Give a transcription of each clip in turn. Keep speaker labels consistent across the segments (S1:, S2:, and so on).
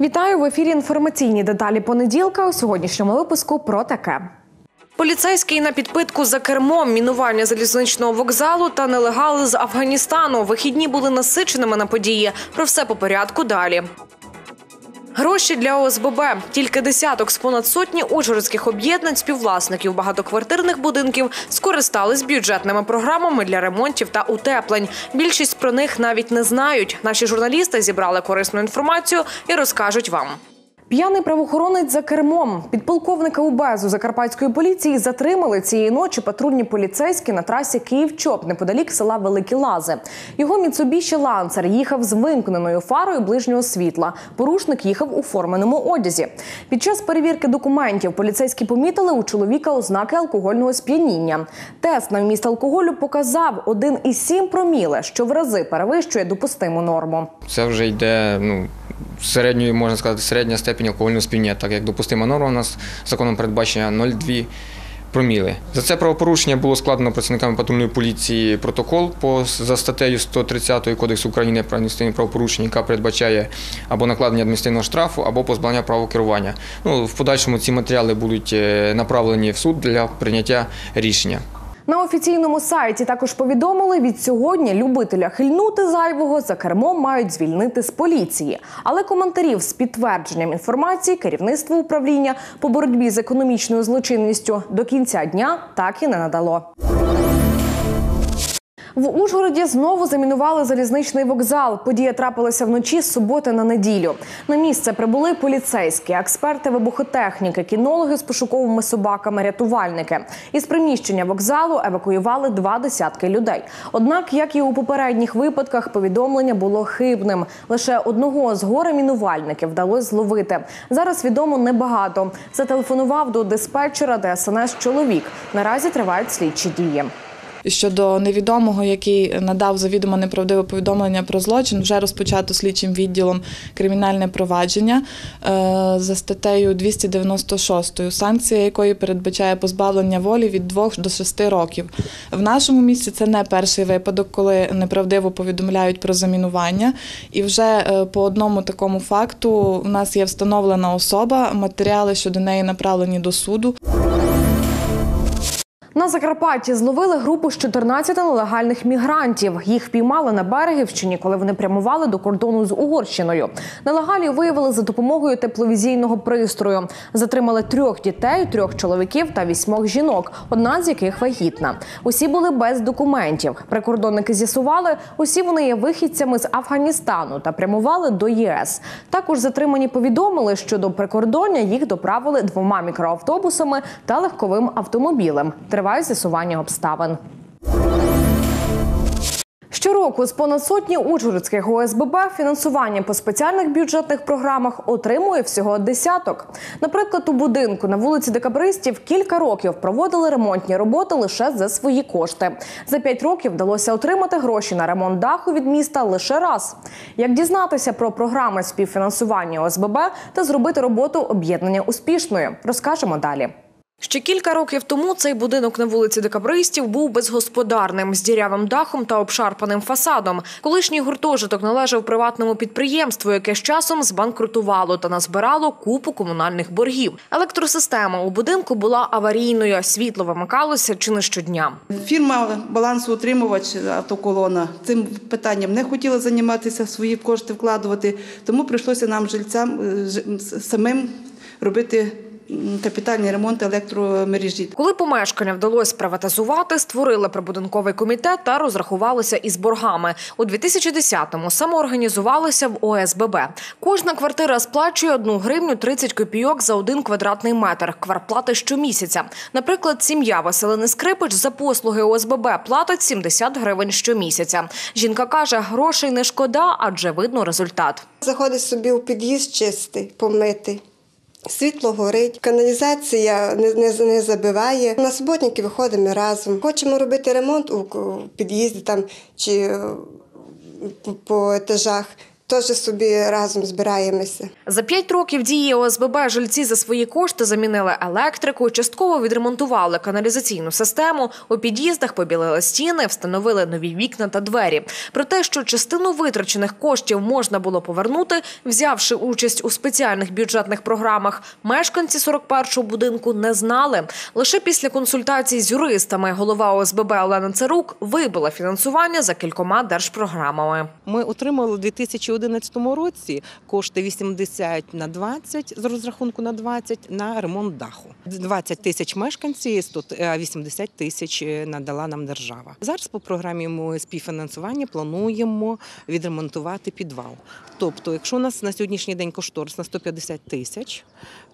S1: Вітаю в ефірі. Інформаційні деталі понеділка. У сьогоднішньому випуску про таке. Поліцейський на підпитку за кермом, мінування залізничного вокзалу та нелегали з Афганістану. Вихідні були насиченими на події. Про все по порядку далі. Гроші для ОСББ. Тільки десяток з понад сотні ужгородських об'єднань співвласників багатоквартирних будинків скористались бюджетними програмами для ремонтів та утеплень. Більшість про них навіть не знають. Наші журналісти зібрали корисну інформацію і розкажуть вам. П'яний правоохоронець за кермом підполковника УБЕЗу Закарпатської поліції затримали цієї ночі патрульні поліцейські на трасі Київ-Чоп неподалік села Великі Лази. Його Міцубіші ланцер їхав з вимкненою фарою ближнього світла. Порушник їхав у форменому одязі. Під час перевірки документів поліцейські помітили у чоловіка ознаки алкогольного сп'яніння. Тест на вміст алкоголю показав 1,7 проміле, що в рази перевищує допустиму норму.
S2: Це вже йде ну, середньою, можна сказати, середня степінь алкогольного сп'яніння, так як допустима норма у нас законом передбачення 0,2 проміли. За це правопорушення було складено працівниками патрульної поліції протокол по за статтею 130 Кодексу України про адміністративні правопорушення, яка передбачає або накладення адміністративного штрафу, або позбавлення права керування. Ну, в подальшому ці матеріали будуть е, направлені в суд для прийняття рішення.
S1: На офіційному сайті також повідомили, від сьогодні любителя хильнути зайвого за кермом мають звільнити з поліції. Але коментарів з підтвердженням інформації керівництво управління по боротьбі з економічною злочинністю до кінця дня так і не надало. В Ужгороді знову замінували залізничний вокзал. Подія трапилася вночі з суботи на неділю. На місце прибули поліцейські, експерти вибухотехніки, кінологи з пошуковими собаками, рятувальники. Із приміщення вокзалу евакуювали два десятки людей. Однак, як і у попередніх випадках, повідомлення було хибним. Лише одного з горе мінувальників вдалося зловити. Зараз відомо небагато. Зателефонував до диспетчера ДСНС чоловік. Наразі тривають слідчі дії.
S3: Щодо невідомого, який надав завідомо неправдиве повідомлення про злочин, вже розпочато слідчим відділом кримінальне провадження е, за статтею 296, санкція якої передбачає позбавлення волі від 2 до 6 років. В нашому місті це не перший випадок, коли неправдиво повідомляють про замінування. І вже е, по одному такому факту у нас є встановлена особа, матеріали щодо неї направлені до суду.
S1: На Закарпатті зловили групу з 14 нелегальних мігрантів. Їх впіймали на Берегівщині, коли вони прямували до кордону з Угорщиною. Нелегалі виявили за допомогою тепловізійного пристрою. Затримали трьох дітей, трьох чоловіків та вісьмох жінок, одна з яких вагітна. Усі були без документів. Прикордонники з'ясували, усі вони є вихідцями з Афганістану та прямували до ЄС. Також затримані повідомили, що до прикордоння їх доправили двома мікроавтобусами та легковим автомобілем. Триває з'ясування обставин. Щороку з понад сотні ужгородських ОСББ фінансування по спеціальних бюджетних програмах отримує всього десяток. Наприклад, у будинку на вулиці Декабристів кілька років проводили ремонтні роботи лише за свої кошти. За п'ять років вдалося отримати гроші на ремонт даху від міста лише раз. Як дізнатися про програми співфінансування ОСББ та зробити роботу об'єднання успішною, розкажемо далі. Ще кілька років тому цей будинок на вулиці Декабристів був безгосподарним з дірявим дахом та обшарпаним фасадом. Колишній гуртожиток належав приватному підприємству, яке з часом збанкрутувало та назбирало купу комунальних боргів. Електросистема у будинку була аварійною. Світло вимикалося чи не щодня.
S4: Фірма балансоутримувач автоколона цим питанням не хотіла займатися, свої кошти вкладувати, тому прийшлося нам жильцям е, самим робити капітальний ремонт електромережі.
S1: Коли помешкання вдалося приватизувати, створили прибудинковий комітет та розрахувалися із боргами. У 2010-му самоорганізувалися в ОСББ. Кожна квартира сплачує 1 гривню 30 копійок за один квадратний метр квартплати щомісяця. Наприклад, сім'я Василини Скрипич за послуги ОСББ платить 70 гривень щомісяця. Жінка каже, грошей не шкода, адже видно результат.
S5: Заходить собі у під'їзд чистий, помитий. Світло горить, каналізація не, не, не забиває. На суботники виходимо разом. Хочемо робити ремонт у, під'їзді там чи е, по етажах. Теж собі разом збираємося.
S1: За п'ять років дії ОСББ жильці за свої кошти замінили електрику, частково відремонтували каналізаційну систему, у під'їздах побілили стіни, встановили нові вікна та двері. Про те, що частину витрачених коштів можна було повернути, взявши участь у спеціальних бюджетних програмах, мешканці 41-го будинку не знали. Лише після консультацій з юристами голова ОСББ Олена Царук вибила фінансування за кількома держпрограмами.
S6: Ми отримали у 2011 році кошти 80 на 20 з розрахунку на 20 на ремонт даху. 20 тисяч мешканців, 100 а 80 тисяч е, надала нам держава. Зараз по програмі ми співфінансування плануємо відремонтувати підвал. Тобто, якщо у нас на сьогоднішній день кошторис на 150 тисяч,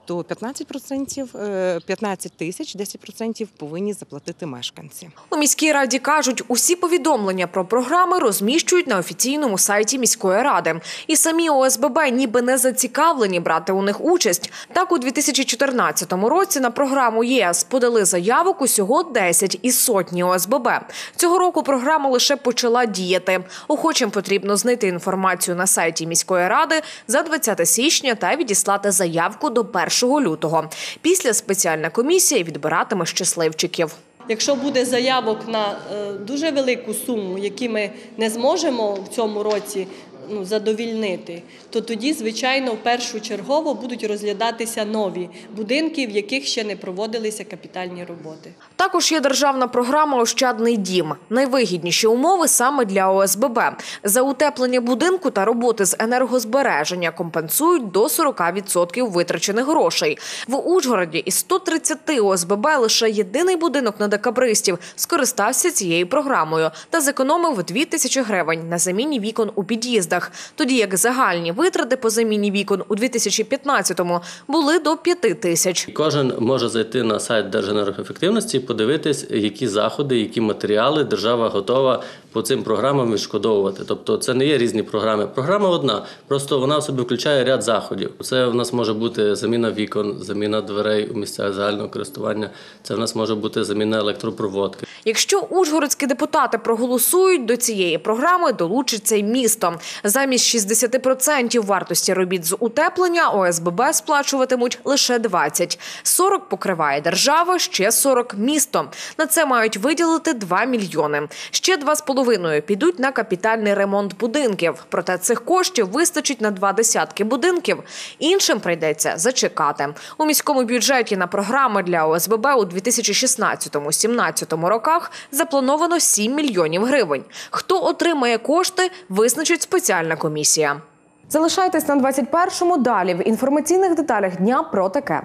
S6: то 15%, е, 15 тисяч, 10% повинні заплатити мешканці.
S1: У міській раді кажуть, усі повідомлення про програми розміщують на офіційному сайті міської ради. І самі ОСББ ніби не зацікавлені брати у них участь. Так, у 2014 році на програму ЄС подали заявок усього 10 із сотні ОСББ. Цього року програма лише почала діяти. Охочим потрібно знайти інформацію на сайті міської ради за 20 січня та відіслати заявку до 1 лютого. Після спеціальна комісія відбиратиме щасливчиків.
S7: Якщо буде заявок на е, дуже велику суму, які ми не зможемо в цьому році ну, задовільнити, то тоді, звичайно, в першу чергово будуть розглядатися нові будинки, в яких ще не проводилися капітальні роботи.
S1: Також є державна програма Ощадний дім. Найвигідніші умови саме для ОСББ. За утеплення будинку та роботи з енергозбереження компенсують до 40% витрачених грошей. В Ужгороді із 130 ОСББ лише єдиний будинок на декабристів скористався цією програмою та зекономив 2 тисячі гривень на заміні вікон у під'їздах. Тоді як загальні витрати по заміні вікон у 2015-му були до 5 тисяч.
S8: Кожен може зайти на сайт Держенергоефективності і подивитись, які заходи, які матеріали держава готова по цим програмам відшкодовувати. Тобто це не є різні програми. Програма одна, просто вона в собі включає ряд заходів. Це в нас може бути заміна вікон, заміна дверей у місцях загального користування. Це в нас може бути заміна електропроводки.
S1: Якщо ужгородські депутати проголосують, до цієї програми долучиться й місто. Замість 60% вартості робіт з утеплення ОСББ сплачуватимуть лише 20. 40 покриває держава, ще 40 – місто. На це мають виділити 2 мільйони. Ще 2,5 підуть на капітальний ремонт будинків. Проте цих коштів вистачить на два десятки будинків. Іншим прийдеться зачекати. У міському бюджеті на програми для ОСББ у 2016-17 роках заплановано 7 мільйонів гривень. Хто отримає кошти, визначить спеціальна комісія. Залишайтесь на 21-му далі в інформаційних деталях дня про таке.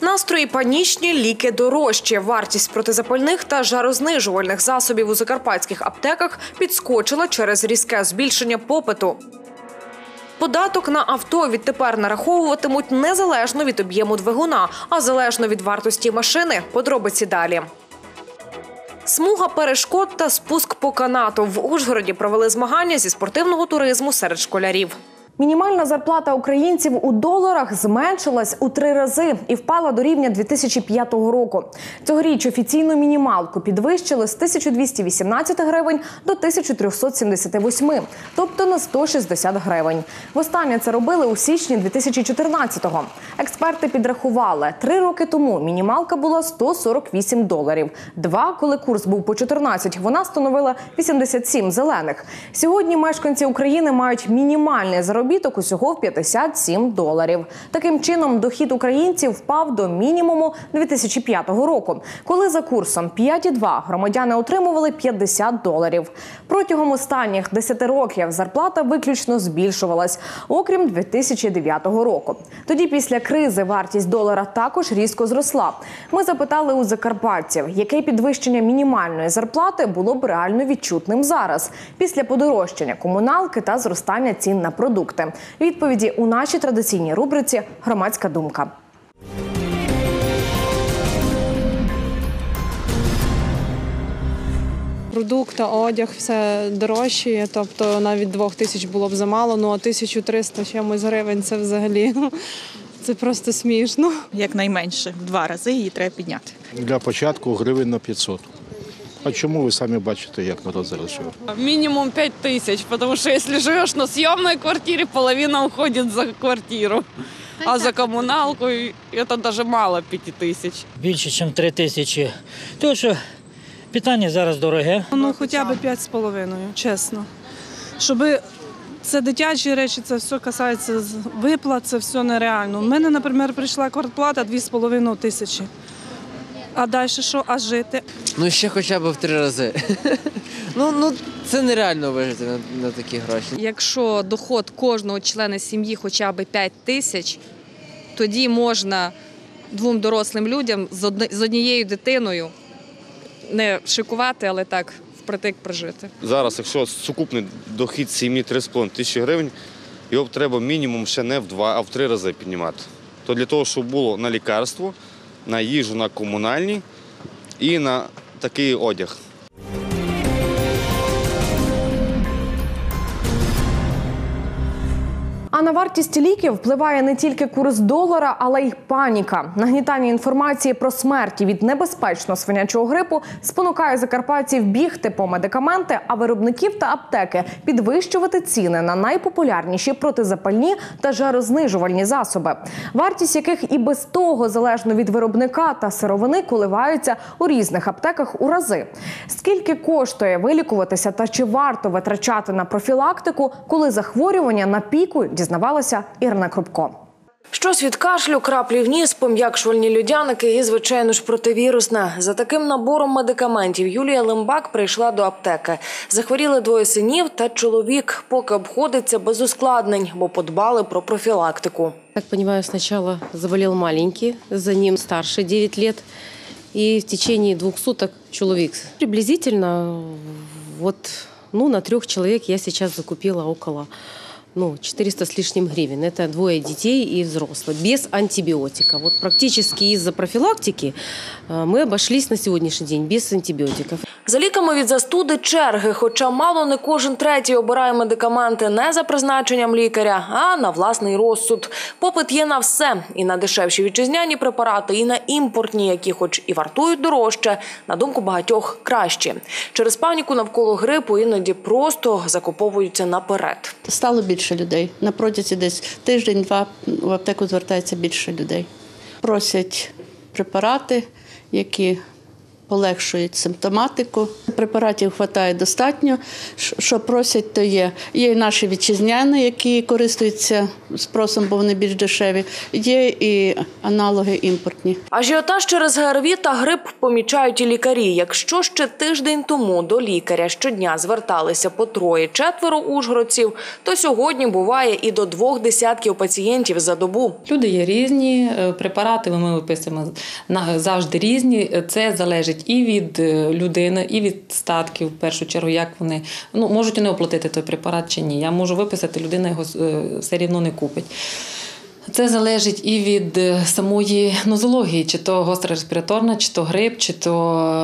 S1: Настрої панічні, ліки дорожчі. Вартість протизапальних та жарознижувальних засобів у закарпатських аптеках підскочила через різке збільшення попиту. Податок на авто відтепер нараховуватимуть незалежно від об'єму двигуна, а залежно від вартості машини. Подробиці далі. Смуга перешкод та спуск по канату в Ужгороді провели змагання зі спортивного туризму серед школярів. Мінімальна зарплата українців у доларах зменшилась у три рази і впала до рівня 2005 року. Цьогоріч офіційну мінімалку підвищили з 1218 гривень до 1378, тобто на 160 гривень. Востаннє це робили у січні 2014-го. Експерти підрахували, три роки тому мінімалка була 148 доларів. Два, коли курс був по 14, вона становила 87 зелених. Сьогодні мешканці України мають мінімальний заробіток усього в 57 доларів. Таким чином, дохід українців впав до мінімуму 2005 року, коли за курсом 5,2 громадяни отримували 50 доларів. Протягом останніх 10 років зарплата виключно збільшувалась, окрім 2009 року. Тоді, після кризи, вартість долара також різко зросла. Ми запитали у закарпатців, яке підвищення мінімальної зарплати було б реально відчутним зараз, після подорожчання комуналки та зростання цін на продукти. Відповіді у нашій традиційній рубриці Громадська думка.
S9: Продукти, одяг, все дорожчає, тобто навіть двох тисяч було б замало, ну а 1300 чимось гривень це взагалі це просто смішно.
S10: Якнайменше в два рази її треба підняти.
S11: Для початку гривень на 500.
S12: А чому ви самі бачите, як народ зараз живе?
S11: Минимум 5 тысяч, потому что если живешь на съемной квартире, половина уходит за квартиру. А за коммуналку и это даже мало 5 тисяч.
S13: більше, ніж 3 тисячі. Тому що питання зараз дороге.
S9: Ну, хоча б 5,5, чесно. Щоб це дитячі речі, це все касається з- виплат, це все нереально. У мене, наприклад, прийшла квартплата 2,5 тисячі. А далі що? А жити?
S14: Ну ще хоча б в три рази. ну, ну це нереально вижити на, на такі гроші.
S15: Якщо доход кожного члена сім'ї хоча б 5 тисяч, тоді можна двом дорослим людям з однією дитиною не шикувати, але так впритик прожити.
S16: Зараз, якщо сукупний дохід сім'ї 3,5 тисячі гривень, його б треба мінімум ще не в два, а в три рази піднімати. То для того, щоб було на лікарство, на їжу, на комунальні і на такий одяг.
S17: А на вартість ліків впливає не тільки курс долара, але й паніка. Нагнітання інформації про смерті від небезпечного свинячого грипу спонукає закарпатців бігти по медикаменти, а виробників та аптеки підвищувати ціни на найпопулярніші протизапальні та жарознижувальні засоби, вартість яких і без того залежно від виробника та сировини коливаються у різних аптеках у рази. Скільки коштує вилікуватися та чи варто витрачати на профілактику, коли захворювання на піку, дізнавалася Ірина Крупко. Щось від кашлю, краплі в ніс, пом'якшувальні людяники і, звичайно ж, противірусне. За таким набором медикаментів Юлія Лимбак прийшла до аптеки. Захворіли двоє синів та чоловік, поки обходиться без ускладнень, бо подбали про профілактику.
S18: Так понимаю, сначала заболел маленький, за ним старший 9 лет, и в течение двух суток человек. Приблизительно вот ну, на трех человек я сейчас закупила около ну, 400 с лишним гривен. Это двое детей и взрослых, без антибиотика. Вот практически из-за профилактики э, мы обошлись на сегодняшний день без антибиотиков.
S17: За ліками від застуди черги, хоча мало не кожен третій обирає медикаменти не за призначенням лікаря, а на власний розсуд. Попит є на все – і на дешевші вітчизняні препарати, і на імпортні, які хоч і вартують дорожче, на думку багатьох кращі. Через паніку навколо грипу іноді просто закуповуються наперед.
S19: Стало більше людей. На протязі десь тиждень-два в аптеку звертається більше людей. Просять препарати, які полегшують симптоматику. Препаратів вистачає достатньо. Що просять, то є. Є і наші вітчизняні, які користуються спросом, бо вони більш дешеві. Є і аналоги імпортні.
S17: Ажіотаж через ГРВІ та грип помічають і лікарі. Якщо ще тиждень тому до лікаря щодня зверталися по троє-четверо ужгородців, то сьогодні буває і до двох десятків пацієнтів за добу.
S20: Люди є різні, е, препарати ми виписуємо на- завжди різні. Це залежить і від е, людини, і від статків, в першу чергу, як вони ну, можуть вони оплатити той препарат чи ні. Я можу виписати, людина його е, все рівно не купить. Це залежить і від е, самої нозології, чи то гостра респіраторна, чи то грип, чи то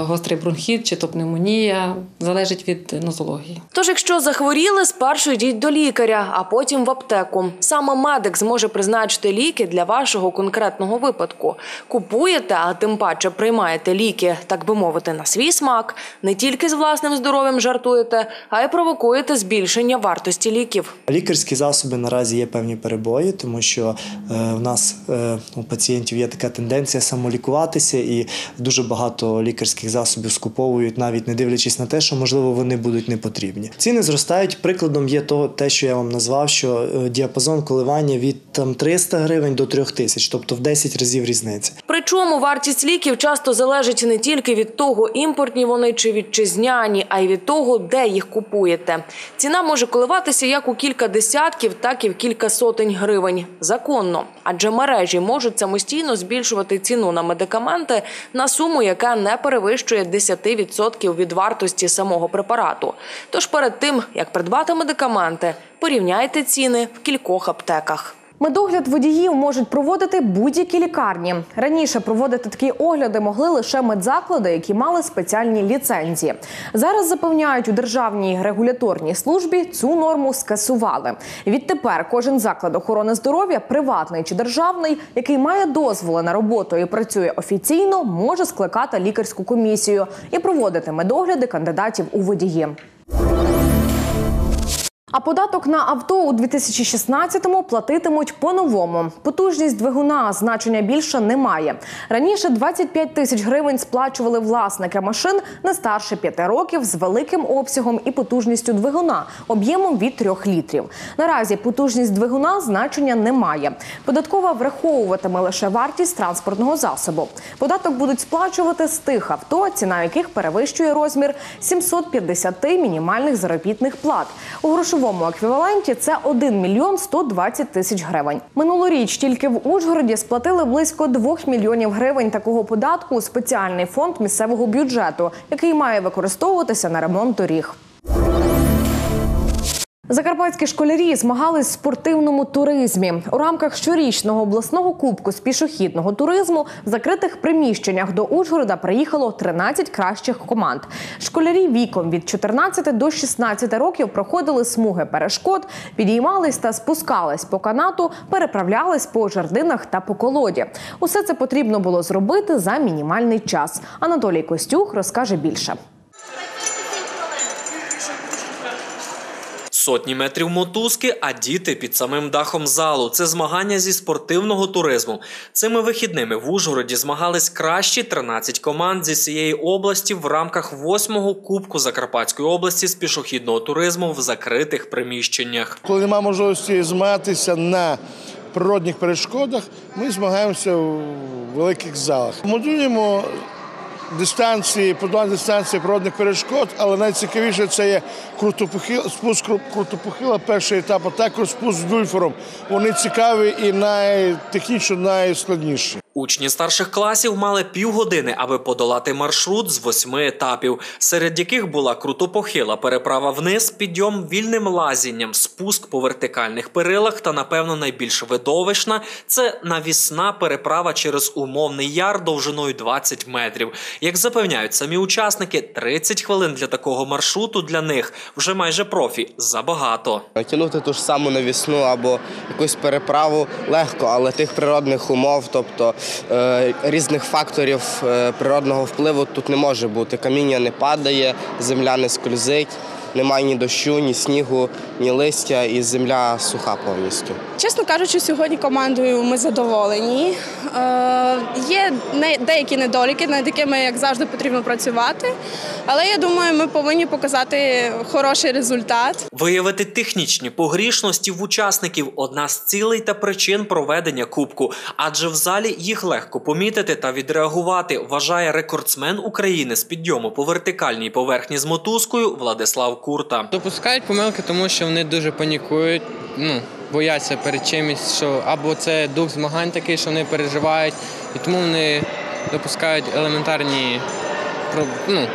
S20: гострий бронхіт, чи то пневмонія. Залежить від нозології.
S17: Тож, якщо захворіли, спершу йдіть до лікаря, а потім в аптеку. Саме медик зможе призначити ліки для вашого конкретного випадку. Купуєте, а тим паче приймаєте ліки, так би мовити, на свій смак. Не тільки з власним здоров'ям жартуєте, а й провокуєте збільшення вартості ліків.
S21: Лікарські засоби наразі є певні перебої, тому що е, в нас е, у пацієнтів є така тенденція самолікуватися, і дуже багато лікарських засобів скуповують, навіть не дивлячись на те, що можливо вони будуть не потрібні. Ціни зростають. Прикладом є того, те, що я вам назвав, що е, діапазон коливання від там 300 гривень до 3000, тобто в 10 разів різниця.
S17: Причому вартість ліків часто залежить не тільки від того, імпортні вони чи вітчизняні, а й від того, де їх купуєте. Ціна може коливатися як у кілька десятків, так і в кілька сотень гривень. Законно, адже мережі можуть самостійно збільшувати ціну на медикаменти на суму, яка не перевищує 10% від вартості самого препарату. Тож перед тим, як придбати медикаменти, порівняйте ціни в кількох аптеках.
S1: Медогляд водіїв можуть проводити будь-які лікарні. Раніше проводити такі огляди могли лише медзаклади, які мали спеціальні ліцензії. Зараз запевняють у державній регуляторній службі цю норму скасували. Відтепер кожен заклад охорони здоров'я, приватний чи державний, який має дозволи на роботу і працює офіційно, може скликати лікарську комісію і проводити медогляди кандидатів у водії. А податок на авто у 2016-му платитимуть по-новому. Потужність двигуна значення більше немає. Раніше 25 тисяч гривень сплачували власники машин не старше 5 років з великим обсягом і потужністю двигуна об'ємом від 3 літрів. Наразі потужність двигуна значення не має. Податкова враховуватиме лише вартість транспортного засобу. Податок будуть сплачувати з тих авто, ціна яких перевищує розмір 750 мінімальних заробітних плат. У грошовому еквіваленті це 1 мільйон 120 тисяч гривень. Минулоріч тільки в Ужгороді сплатили близько 2 мільйонів гривень такого податку у спеціальний фонд місцевого бюджету, який має використовуватися на ремонт доріг. Закарпатські школярі змагались в спортивному туризмі у рамках щорічного обласного кубку з пішохідного туризму в закритих приміщеннях до Ужгорода приїхало 13 кращих команд. Школярі віком від 14 до 16 років проходили смуги перешкод, підіймались та спускались по канату, переправлялись по жердинах та по колоді. Усе це потрібно було зробити за мінімальний час. Анатолій Костюх розкаже більше.
S22: Сотні метрів мотузки, а діти під самим дахом залу. Це змагання зі спортивного туризму. Цими вихідними в Ужгороді змагались кращі 13 команд зі всієї області в рамках восьмого кубку Закарпатської області з пішохідного туризму в закритих приміщеннях.
S23: Коли немає можливості змагатися на природних перешкодах, ми змагаємося в великих залах. Моделюємо дистанції, подолання дистанції природних перешкод, але найцікавіше це є крутопохил, спуск кру- крутопохила, перший етап, а також спуск з дульфером. Вони цікаві і найтехнічно найскладніші.
S22: Учні старших класів мали півгодини, аби подолати маршрут з восьми етапів, серед яких була крутопохила переправа вниз, підйом вільним лазінням, спуск по вертикальних перилах та, напевно, найбільш видовищна це навісна переправа через умовний яр довжиною 20 метрів. Як запевняють самі учасники, 30 хвилин для такого маршруту для них вже майже профі забагато.
S24: Тягнути ту ж саму навісну або якусь переправу легко, але тих природних умов, тобто різних факторів е, природного впливу тут не може бути. Каміння не падає, земля не скользить, немає ні дощу, ні снігу, ні листя, і земля суха повністю.
S15: Чесно кажучи, сьогодні командою ми задоволені. Е, є деякі недоліки, над якими, як завжди, потрібно працювати. Але я думаю, ми повинні показати хороший результат.
S22: Виявити технічні погрішності в учасників одна з цілей та причин проведення кубку, адже в залі їх легко помітити та відреагувати, вважає рекордсмен України з підйому по вертикальній поверхні з мотузкою Владислав Курта.
S13: Допускають помилки, тому що вони дуже панікують, ну, бояться перед чимось, що або це дух змагань такий, що вони переживають, і тому вони допускають елементарні ну,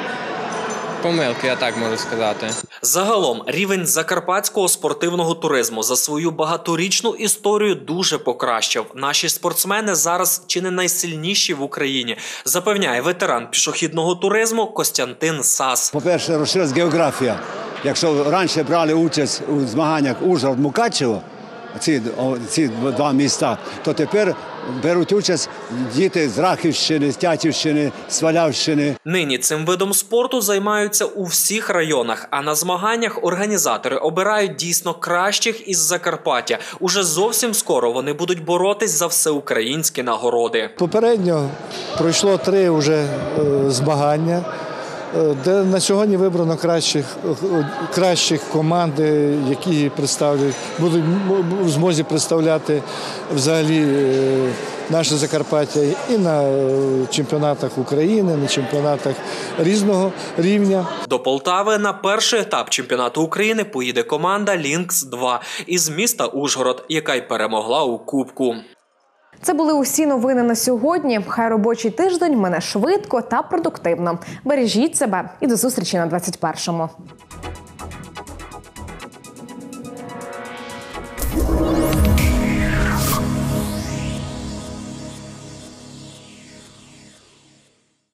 S13: помилки, я так можу сказати.
S22: Загалом рівень закарпатського спортивного туризму за свою багаторічну історію дуже покращив. Наші спортсмени зараз чи не найсильніші в Україні, запевняє ветеран пішохідного туризму Костянтин Сас.
S25: По-перше, розширилась географія. Якщо раніше брали участь у змаганнях Ужгород Мукачево, ці, ці два міста, то тепер беруть участь діти з Рахівщини, з Тятівщини, Свалявщини.
S22: Нині цим видом спорту займаються у всіх районах. А на змаганнях організатори обирають дійсно кращих із Закарпаття. Уже зовсім скоро вони будуть боротись за всеукраїнські нагороди.
S26: Попередньо пройшло три вже е, змагання, де на сьогодні вибрано кращих, е, кращих команди, які представлять, будуть в змозі представляти взагалі е, наше Закарпаття і на е, чемпіонатах України, на чемпіонатах різного рівня.
S22: До Полтави на перший етап чемпіонату України поїде команда Лінкс 2 із міста Ужгород, яка й перемогла у Кубку.
S1: Це були усі новини на сьогодні. Хай робочий тиждень мене швидко та продуктивно. Бережіть себе і до зустрічі на 21-му.